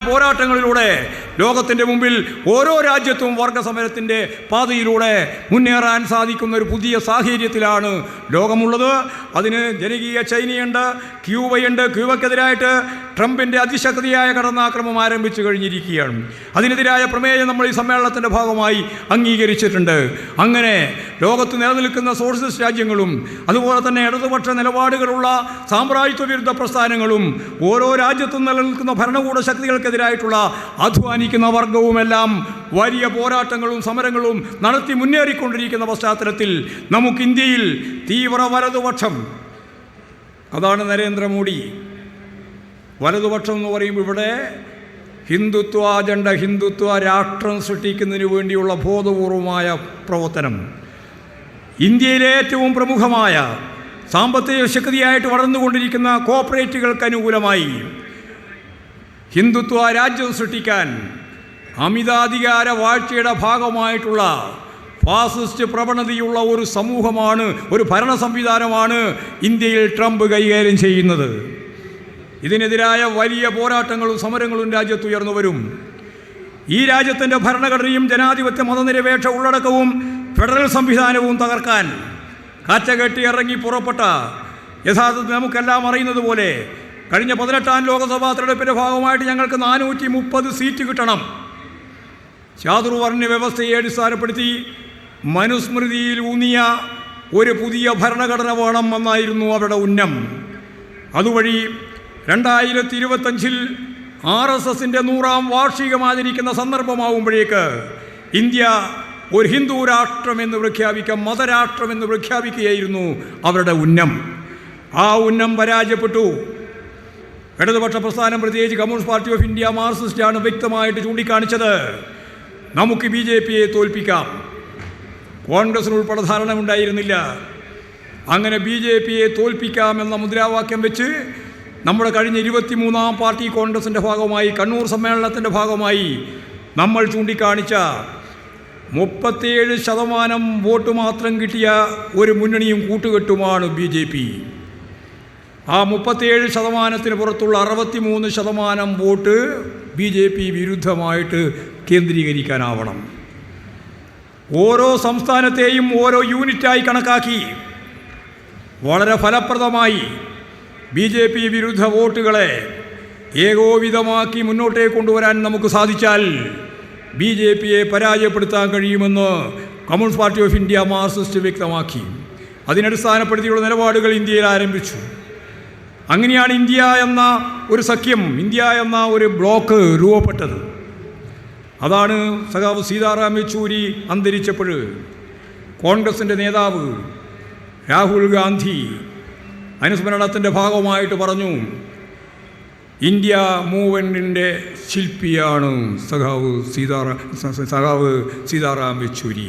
പോരാട്ടങ്ങളിലൂടെ ലോകത്തിന്റെ മുമ്പിൽ ഓരോ രാജ്യത്തും വർഗസമരത്തിന്റെ പാതയിലൂടെ മുന്നേറാൻ സാധിക്കുന്ന ഒരു പുതിയ സാഹചര്യത്തിലാണ് ലോകമുള്ളത്. അതിന് ജനകീയ ചൈനയുണ്ട് ക്യൂബയുണ്ട്. ക്യൂബക്കെതിരായിട്ട് ട്രംപിന്റെ അതിശക്തിയായ കടന്നാക്രമം ആരംഭിച്ചു കഴിഞ്ഞിരിക്കുകയാണ്. അതിനെതിരായ പ്രമേയം നമ്മൾ ഈ സമ്മേളനത്തിന്റെ ഭാഗമായി അംഗീകരിച്ചിട്ടുണ്ട്. അങ്ങനെ ലോകത്ത് നിലനിൽക്കുന്ന സോഷ്യലിസ്റ്റ് രാജ്യങ്ങളും അതുപോലെ തന്നെ ഇടതുപക്ഷ നിലപാടുകളുള്ള സാമ്രാജ്യത്വ വിരുദ്ധ പ്രസ്ഥാനങ്ങളും ഓരോ രാജ്യത്തും നിലനിൽക്കുന്ന ഭരണകൂട ശക്തികൾക്കെതിരായിട്ടുള്ള അധ്വാനിക്കുന്ന വർഗവുമെല്ലാം വലിയ പോരാട്ടങ്ങളും സമരങ്ങളും നടത്തി മുന്നേറിക്കൊണ്ടിരിക്കുന്ന പശ്ചാത്തലത്തിൽ നമുക്ക് ഇന്ത്യയിൽ തീവ്ര വലതുപക്ഷം അതാണ് നരേന്ദ്രമോദി. വലതുപക്ഷം എന്ന് പറയുമ്പോൾ ഇവിടെ ഹിന്ദുത്വ അജണ്ട ഹിന്ദുത്വ രാഷ്ട്രം സൃഷ്ടിക്കുന്നതിന് വേണ്ടിയുള്ള ബോധപൂർവമായ പ്രവർത്തനം. ഇന്ത്യയിലെ ഏറ്റവും പ്രമുഖമായ സാമ്പത്തിക ശക്തിയായിട്ട് വളർന്നുകൊണ്ടിരിക്കുന്ന കോപ്പറേറ്റുകൾക്ക് അനുകൂലമായി ഹിന്ദുത്വ രാജ്യം സൃഷ്ടിക്കാൻ അമിതാധികാര വാഴ്ചയുടെ ഭാഗമായിട്ടുള്ള ഫാസിസ്റ്റ് പ്രവണതയുള്ള ഒരു സമൂഹമാണ് ഒരു ഭരണ സംവിധാനമാണ് ഇന്ത്യയിൽ ട്രംപ് കൈകാര്യം ചെയ്യുന്നത്. ഇതിനെതിരായ വലിയ പോരാട്ടങ്ങളും സമരങ്ങളും രാജ്യത്ത് ഉയർന്നു വരും. ഈ രാജ്യത്തിന്റെ ഭരണഘടനയും ജനാധിപത്യ മതനിരപേക്ഷ ഉള്ളടക്കവും ഫെഡറൽ സംവിധാനവും തകർക്കാൻ കാറ്റകെട്ടി ഇറങ്ങി പുറപ്പെട്ട യഥാർത്ഥത്തിൽ നമുക്കെല്ലാം അറിയുന്നത് പോലെ കഴിഞ്ഞ പതിനെട്ടാം ലോകസഭാ തെരഞ്ഞെടുപ്പിന്റെ ഭാഗമായിട്ട് ഞങ്ങൾക്ക് നാനൂറ്റി മുപ്പത് സീറ്റ് കിട്ടണം. ചാതുർവർണ വ്യവസ്ഥയെ അടിസ്ഥാനപ്പെടുത്തി മനുസ്മൃതിയിൽ ഊന്നിയ ഒരു പുതിയ ഭരണഘടന വേണം എന്നായിരുന്നു അവരുടെ ഉന്നം. അതുവഴി രണ്ടായിരത്തി ഇരുപത്തഞ്ചിൽ ആർ എസ് എസിന്റെ നൂറാം വാർഷികം ആചരിക്കുന്ന സന്ദർഭമാവുമ്പോഴേക്ക് ഇന്ത്യ ഒരു ഹിന്ദു രാഷ്ട്രമെന്ന് പ്രഖ്യാപിക്കാം മതരാഷ്ട്രമെന്ന് പ്രഖ്യാപിക്കുകയായിരുന്നു അവരുടെ ഉന്നം. ആ ഉന്നം പരാജയപ്പെട്ടു. ഇടതുപക്ഷ പ്രസ്ഥാനം പ്രത്യേകിച്ച് കമ്മ്യൂണിസ്റ്റ് പാർട്ടി ഓഫ് ഇന്ത്യ മാർസിസ്റ്റാണ് വ്യക്തമായിട്ട് ചൂണ്ടിക്കാണിച്ചത്. നമുക്ക് ബി ജെ പിയെ തോൽപ്പിക്കാം. കോൺഗ്രസിന് ഉൾപ്പെടെ ധാരണ ഉണ്ടായിരുന്നില്ല. അങ്ങനെ ബി ജെ പിയെ തോൽപ്പിക്കാമെന്ന മുദ്രാവാക്യം വെച്ച് നമ്മുടെ കഴിഞ്ഞ ഇരുപത്തിമൂന്നാം പാർട്ടി കോൺഗ്രസിന്റെ ഭാഗമായി കണ്ണൂർ സമ്മേളനത്തിന്റെ ഭാഗമായി നമ്മൾ ചൂണ്ടിക്കാണിച്ച മുപ്പത്തിയേഴ് ശതമാനം വോട്ട് മാത്രം കിട്ടിയ ഒരു മുന്നണിയും കൂട്ടുകെട്ടുമാണ് ബി ജെ പി. ആ മുപ്പത്തിയേഴ് ശതമാനത്തിന് പുറത്തുള്ള അറുപത്തിമൂന്ന് ശതമാനം വോട്ട് ബി ജെ പി വിരുദ്ധമായിട്ട് കേന്ദ്രീകരിക്കാനാവണം. ഓരോ സംസ്ഥാനത്തെയും ഓരോ യൂണിറ്റായി കണക്കാക്കി വളരെ ഫലപ്രദമായി ബി ജെ പി വിരുദ്ധ വോട്ടുകളെ ഏകോപിതമാക്കി മുന്നോട്ടേക്ക് കൊണ്ടുവരാൻ നമുക്ക് സാധിച്ചാൽ ബി ജെ പിയെ പരാജയപ്പെടുത്താൻ കഴിയുമെന്ന് communist party of India Marxist വ്യക്തമാക്കി. അതിനടിസ്ഥാനപ്പെടുത്തിയുള്ള നിലപാടുകൾ ഇന്ത്യയിൽ ആരംഭിച്ചു. അങ്ങനെയാണ് ഇന്ത്യ എന്ന ഒരു സഖ്യം ഇന്ത്യ എന്ന ഒരു ബ്ലോക്ക് രൂപപ്പെട്ടത്. അതാണ് സഖാവ് സീതാറാം യെച്ചൂരി അന്തരിച്ചപ്പോൾ കോൺഗ്രസിന്റെ നേതാവ് രാഹുൽ ഗാന്ധി അനുസ്മരണത്തിന്റെ ഭാഗമായിട്ട് പറഞ്ഞു ഇന്ത്യ മൂവ്മെന്റിന്റെ ശില്പിയാണ് സഖാവ് സീതാറാം സഖാവ് സീതാറാം യെച്ചൂരി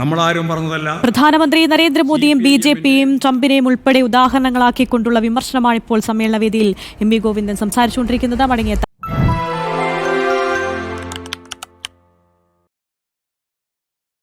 നമ്മളാരും പറഞ്ഞതല്ല. പ്രധാനമന്ത്രി നരേന്ദ്രമോദിയും ബി ജെ പിയും ട്രംപിനെയും ഉൾപ്പെടെ ഉദാഹരണങ്ങളാക്കിക്കൊണ്ടുള്ള വിമർശനമാണ് ഇപ്പോൾ സമ്മേളനവേദിയിൽ എം വി ഗോവിന്ദൻ സംസാരിച്ചുകൊണ്ടിരിക്കുന്നത്. മടങ്ങിയ